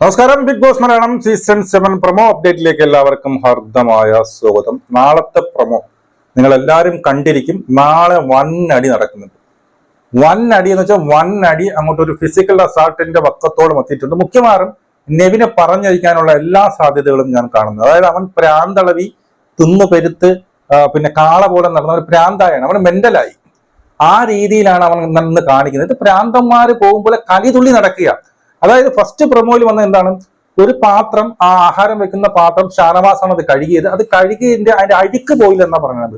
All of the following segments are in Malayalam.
നമസ്കാരം. Bigg Boss Malayalam season seven promo അപ്ഡേറ്റിലേക്ക് എല്ലാവർക്കും ഹർദ്ദമായ സ്വാഗതം. നാളത്തെ പ്രൊമോ നിങ്ങൾ എല്ലാവരും കണ്ടിരിക്കും. നാളെ വൻ അടി നടക്കുന്നുണ്ട്. വൻ അടി എന്ന് വെച്ചാൽ വൻ അടി അങ്ങോട്ട് ഒരു ഫിസിക്കൽ അസാൾട്ടിന്റെ വക്കത്തോളം എത്തിയിട്ടുണ്ട്. മുഖ്യമാറും നെവിനെ പറഞ്ഞിരിക്കാനുള്ള എല്ലാ സാധ്യതകളും ഞാൻ കാണുന്നത് അതായത് അവൻ പ്രാന്തളവി തിന്നു പെരുത്ത് പിന്നെ കാള പോലെ നടന്ന ഒരു പ്രാന്തായാണ്. അവൻ മെന്റലായി. ആ രീതിയിലാണ് അവൻ നിന്ന് കാണിക്കുന്നത്. ഇത് പ്രാന്തന്മാര് പോകുമ്പോൾ കലിതുള്ളി നടക്കുക. അതായത് ഫസ്റ്റ് പ്രൊമോയിൽ വന്ന എന്താണ്? ഒരു പാത്രം ആ ആഹാരം വെക്കുന്ന പാത്രം ഷാനവാസാണ് അത് കഴുകിയത്. അത് കഴുകിയതിന്റെ അതിന്റെ അഴുക്ക് പോയില്ല എന്നാ പറഞ്ഞത്.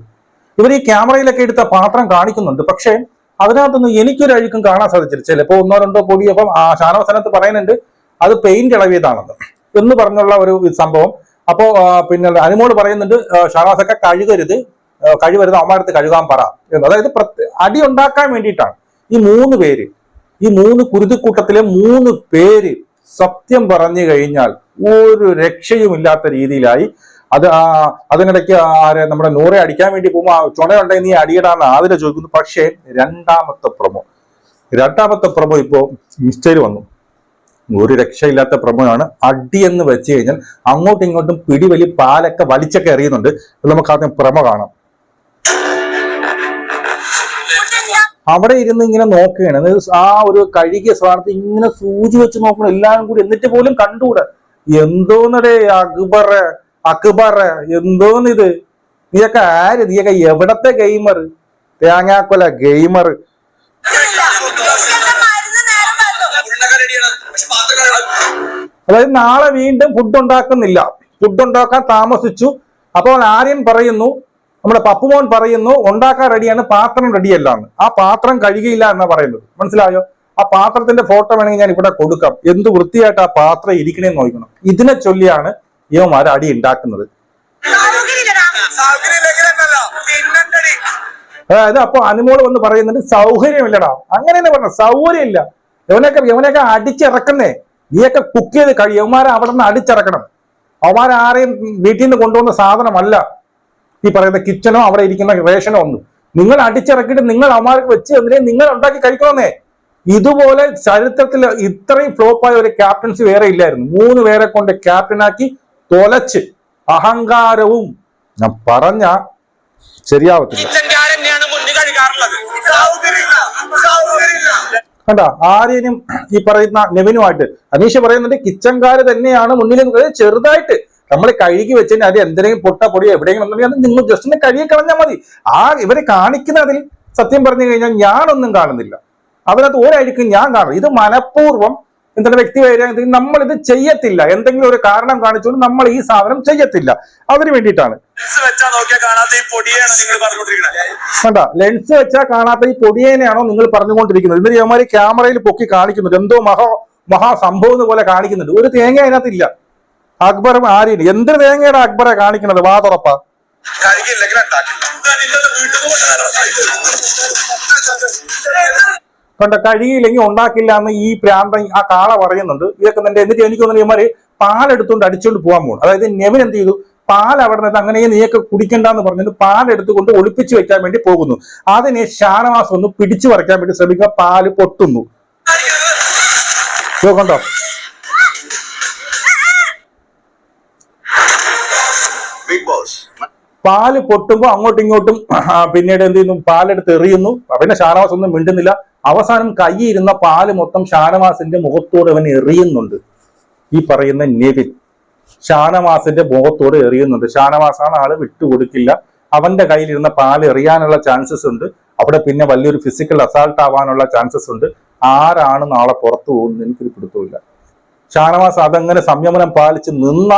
ഇവർ ഈ ക്യാമറയിലൊക്കെ എടുത്ത പാത്രം കാണിക്കുന്നുണ്ട്. പക്ഷേ അതിനകത്തൊന്നും എനിക്കൊരു അഴുക്കും കാണാൻ സാധിച്ചില്ല. ചിലപ്പോൾ ഒന്നോ രണ്ടോ പൊടി അപ്പം ആ ഷാനവാസനത്ത് പറയുന്നുണ്ട് അത് പെയിന്റ് ഇളവിയതാണെന്ന് എന്ന് പറഞ്ഞുള്ള ഒരു സംഭവം അപ്പോ പിന്നെ അനുമോൾ പറയുന്നുണ്ട് ഷാനവാസൊക്കെ കഴുകരുത് കഴിവരുത് അവന്മാരത്ത് കഴുകാൻ പറ എന്ന്. അതായത് അടി ഉണ്ടാക്കാൻ വേണ്ടിയിട്ടാണ്. ഈ മൂന്ന് പേര് ഈ മൂന്ന് കുരുതിക്കൂട്ടത്തിലെ മൂന്ന് പേര് സത്യം പറഞ്ഞു കഴിഞ്ഞാൽ ഒരു രക്ഷയുമില്ലാത്ത രീതിയിലായി. അത് അതിനിടയ്ക്ക് ആരെ നമ്മുടെ നൂറെ അടിക്കാൻ വേണ്ടി പോകുമ്പോൾ ചുണയുണ്ടെങ്കിൽ നീ അടിയിടാന്ന് ആദ്യം ചോദിക്കുന്നു. പക്ഷേ രണ്ടാമത്തെ പ്രൊമോ രണ്ടാമത്തെ പ്രൊമോ ഇപ്പോ മിസ്റ്റേര് വന്നു. ഒരു രക്ഷയില്ലാത്ത പ്രമുഖമാണ് അടി എന്ന് വെച്ച് കഴിഞ്ഞാൽ അങ്ങോട്ടും ഇങ്ങോട്ടും പിടിവലി പാലൊക്കെ വലിച്ചൊക്കെ എറിയുന്നുണ്ട്. നമുക്ക് ആദ്യം പ്രമ കാണാം. അവിടെ ഇരുന്ന് ഇങ്ങനെ നോക്കുകയാണ്. ആ ഒരു കഴുകിയ സ്ഥാനത്ത് ഇങ്ങനെ സൂചി വെച്ച് നോക്കണം. എല്ലാവരും കൂടി എന്നിട്ട് പോലും കണ്ടുകൂടെ. എന്തോന്നടേ അക്ബർ അക്ബർ എന്തോന്നിത്? നീയൊക്കെ ആര്? നീയൊക്കെ എവിടത്തെ ഗെയിമർ തേങ്ങാക്കൊല ഗെയിമർ അതായത് നാളെ വീണ്ടും ഫുഡ് ഉണ്ടാക്കുന്നില്ല. ഫുഡ് ഉണ്ടാക്കാൻ താമസിച്ചു. അപ്പോൾ ആര്യൻ പറയുന്നു നമ്മുടെ പപ്പുമോൻ പറയുന്നു ഉണ്ടാക്കാൻ റെഡിയാണ് പാത്രം റെഡിയല്ല എന്ന്. ആ പാത്രം കഴുകിയില്ല എന്നാ പറയുന്നത്. മനസ്സിലായോ? ആ പാത്രത്തിന്റെ ഫോട്ടോ വേണമെങ്കിൽ ഞാൻ ഇവിടെ കൊടുക്കാം. എന്ത് വൃത്തിയായിട്ട് ആ പാത്രം ഇരിക്കണേന്ന് നോക്കണം. ഇതിനെ ചൊല്ലിയാണ് യുവമാർ അടി ഉണ്ടാക്കുന്നത്. അതായത് അപ്പൊ അനുമോൾ വന്ന് പറയുന്നുണ്ട് സൗകര്യമില്ലടാ. അങ്ങനെ തന്നെ പറഞ്ഞ സൗകര്യമില്ല. ഇവനൊക്കെ ഇവനൊക്കെ അടിച്ചിറക്കുന്നേ. നീയൊക്കെ കുക്ക് ചെയ്ത് കഴിയും അവന്മാരെ അവിടെ നിന്ന് അടിച്ചിറക്കണം. അവന്മാരെ ആരെയും വീട്ടിൽ നിന്ന് കൊണ്ടുവന്ന സാധനമല്ല. ഈ പറയുന്ന കിച്ചണോ അവിടെ ഇരിക്കുന്ന റേഷനോ ഒന്നും. നിങ്ങൾ അടിച്ചിറക്കിയിട്ട് നിങ്ങൾ അവന്മാർക്ക് വെച്ച് തന്നില്ലേ? നിങ്ങൾ ഉണ്ടാക്കി കഴിക്കണമെന്നേ ഇതുപോലെ ചരിത്രത്തിൽ ഇത്രയും ഫ്ലോപ്പായ ഒരു ക്യാപ്റ്റൻസി വേറെ ഇല്ലായിരുന്നു. മൂന്ന് പേരെ കൊണ്ട് ക്യാപ്റ്റനാക്കി തൊലച്ച്. അഹങ്കാരവും. ഞാൻ പറഞ്ഞ ശരിയാവത്തില്ല. കണ്ട ആര്യനും ഈ പറയുന്ന നെവിനുമായിട്ട്. അനീഷ പറയുന്നുണ്ട് കിച്ചൻകാര് തന്നെയാണ് മുന്നിൽ. ചെറുതായിട്ട്. നമ്മൾ കഴുകി വെച്ചതിന് അത് എന്തെങ്കിലും പൊട്ട പൊടിയോ എവിടെയെങ്കിലും ഉണ്ടെങ്കിൽ നിങ്ങൾ ജസ്റ്റ് ഒന്ന് കഴുകി കളഞ്ഞാൽ മതി. ആ ഇവർ കാണിക്കുന്നതിൽ സത്യം പറഞ്ഞു കഴിഞ്ഞാൽ ഞാനൊന്നും കാണുന്നില്ല. അതിനകത്ത് ഒരഴുക്കും ഞാൻ കാണും. ഇത് മനഃപൂർവം എന്തെങ്കിലും വ്യക്തി വൈരാഗ്യത്തിൽ നമ്മൾ ഇത് ചെയ്യത്തില്ല. എന്തെങ്കിലും ഒരു കാരണം കാണിച്ചുകൊണ്ട് നമ്മൾ ഈ സാധനം ചെയ്യത്തില്ല. അതിന് വേണ്ടിയിട്ടാണ്. വേണ്ട വെച്ചാ നോക്കിയാ കാണാത്ത ഈ പൊടിയാണ് നിങ്ങൾ പറഞ്ഞുകൊണ്ടിരിക്കുന്നത് കണ്ട ലെൻസ് വെച്ചാൽ കാണാത്ത ഈ പൊടിയേനെയാണോ നിങ്ങൾ പറഞ്ഞുകൊണ്ടിരിക്കുന്നത്. എന്നിട്ട് ഇവന്മാര് ക്യാമറയിൽ പൊക്കി കാണിക്കുന്നുണ്ട്. എന്തോ മഹാ മഹാസംഭവം എന്ന് പോലെ കാണിക്കുന്നുണ്ട്. ഒരു തേങ്ങ അതിനകത്തില്ല. അക്ബറും ആര്യനും. എന്തൊരു തേങ്ങയുടെ അക്ബറെ കാണിക്കുന്നത്? വാ തുറപ്പ. കഴുകിയില്ലെങ്കിൽ ഉണ്ടാക്കില്ല. കണ്ട കഴിയില്ലെങ്കിൽ ഉണ്ടാക്കില്ല എന്ന് ഈ പ്രാന്തൻ ആ കാള പറയുന്നുണ്ട്. ഇതൊക്കെ നിന്റെ എന്നിട്ട് എനിക്ക് തോന്നുന്നു ഇവന്മാര് പാലെടുത്തുകൊണ്ട് അടിച്ചുകൊണ്ട് പോകാൻ പോകും അതായത് നെവൻ എന്ത് ചെയ്തു? പാൽ അവിടെ നിന്ന് അങ്ങനെ നീയൊക്കെ കുടിക്കണ്ടെന്ന് പറഞ്ഞിട്ട് പാലെടുത്തുകൊണ്ട് ഒളിപ്പിച്ചു വെക്കാൻ വേണ്ടി പോകുന്നു. അതിനെ ഷാനവാസം ഒന്ന് പിടിച്ചു പറിക്കാൻ വേണ്ടി ശ്രമിക്കുക. പാൽ പൊട്ടുന്നു. നോക്കണ്ടോ പാൽ പൊട്ടുമ്പോ അങ്ങോട്ടും ഇങ്ങോട്ടും പിന്നീട് എന്ത് ചെയ്യുന്നു? പാലെടുത്ത് എറിയുന്നു. പിന്നെ ഷാനവാസ് ഒന്നും മിണ്ടുന്നില്ല. അവസാനം കൈയിരുന്ന പാൽ മൊത്തം ഷാനവാസിന്റെ മുഖത്തോട് അവൻ എറിയുന്നുണ്ട്. ഈ പറയുന്ന നെവിൻ ഷാനവാസിന്റെ മുഖത്തോട് എറിയുന്നുണ്ട്. ഷാനവാസാണ് ആൾ വിട്ടുകൊടുക്കില്ല. അവന്റെ കയ്യിലിരുന്ന പാൽ എറിയാനുള്ള ചാൻസസ് ഉണ്ട്. അവിടെ പിന്നെ വലിയൊരു ഫിസിക്കൽ അസാൾട്ട് ആവാനുള്ള ചാൻസസ് ഉണ്ട്. ആരാണ് നാളെ പുറത്തു പോകുന്നത്? എനിക്കൊരു പിടുത്തമില്ല ഷാനവാസ് അതങ്ങനെ സംയമനം പാലിച്ച് നിന്ന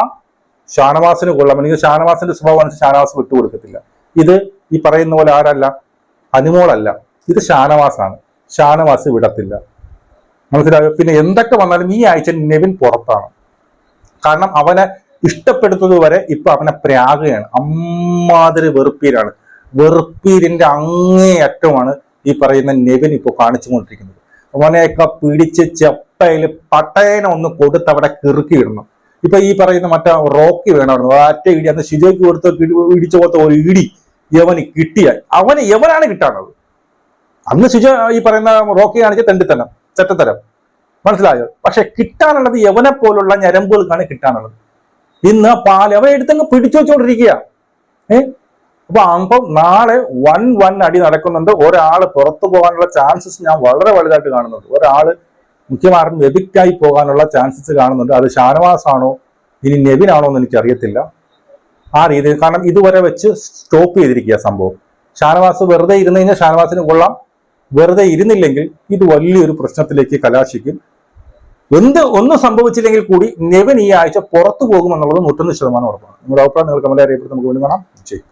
ഷാനവാസിന് കൊള്ളാം. എനിക്ക് ഷാനവാസിന്റെ സ്വഭാവം അനുസരിച്ച് ഷാനവാസ് വിട്ടുകൊടുക്കത്തില്ല. ഇത് ഈ പറയുന്ന പോലെ ആരല്ല? അനുമോളല്ല ഇത് ഷാനവാസാണ്. ഷാനവാസ് വിടത്തില്ല. മനസ്സിലായോ? പിന്നെ എന്തൊക്കെ വന്നാലും ഈ ആഴ്ച നെവിൻ പുറത്താണ്. കാരണം അവനെ ഇഷ്ടപ്പെടുന്നത് വരെ ഇപ്പൊ അവനെ പ്രാഗയാണ്. അമ്മാതിരി വെറുപ്പീരാണ്. വെറുപ്പീരിന്റെ അങ്ങേയറ്റമാണ് ഈ പറയുന്ന നെവിൻ ഇപ്പോൾ കാണിച്ചുകൊണ്ടിരിക്കുന്നത്. അവനെയൊക്കെ പിടിച്ച് ചെപ്പയിൽ പട്ടയനെ ഒന്ന് കൊടുത്ത് അവിടെ കിറുക്കി ഇടണം ഇപ്പൊ ഈ പറയുന്ന മറ്റേ റോക്കി വേണമായിരുന്നു. ഒറ്റ ഇടി അന്ന് ശിജോയ്ക്ക് കൊടുത്ത ഇടിച്ചു പോലത്തെ ഒരു ഇടി യവന് കിട്ടിയാൽ. അവന് യവനാണ് കിട്ടാനുള്ളത്. അന്ന് ശുച ഈ പറയുന്ന റോക്കി കാണിച്ച തെണ്ടിത്തനം ചെറ്റത്തരം. മനസ്സിലായോ? പക്ഷെ കിട്ടാനുള്ളത് യവനെ പോലുള്ള ഞരമ്പുകൾക്കാണ് കിട്ടാനുള്ളത്. ഇന്ന് അവൻ എടുത്തങ്ങ് പിടിച്ചു വെച്ചുകൊണ്ടിരിക്കുക ഏ? അപ്പൊ അപ്പം നാളെ വൺ വൺ അടി നടക്കുന്നുണ്ട്. ഒരാൾ പുറത്തു പോകാനുള്ള ചാൻസസ് ഞാൻ വളരെ വലുതായിട്ട് കാണുന്നുണ്ട്. ഒരാൾ മുഖ്യമാരും എവിക്റ്റായി പോകാനുള്ള ചാൻസസ് കാണുന്നുണ്ട്. അത് ഷാനവാസ് ആണോ ഇനി ആണോ എന്ന് എനിക്ക് അറിയത്തില്ല ആ രീതിയിൽ കാരണം ഇതുവരെ വെച്ച് സ്റ്റോപ്പ് ചെയ്തിരിക്കുക സംഭവം. ഷാനവാസ് വെറുതെ ഇരുന്ന് കഴിഞ്ഞാൽ ഷാനവാസിന് കൊള്ളാം. വെറുതെ ഇരുന്നില്ലെങ്കിൽ ഇത് വലിയൊരു പ്രശ്നത്തിലേക്ക് കലാശിക്കും. എന്ത് ഒന്നും സംഭവിച്ചില്ലെങ്കിൽ കൂടി നെവൻ ഈ ആഴ്ച പുറത്തു പോകുമെന്നുള്ളത് നൂറ്റൊന്ന് ശതമാനം ഉറപ്പാണ്. നിങ്ങളുടെ അഭിപ്രായം നിങ്ങൾ കമന്റ് അറിയപ്പെടുത്തി നമുക്ക് വീണ്ടും കാണാം. ചെയ്യും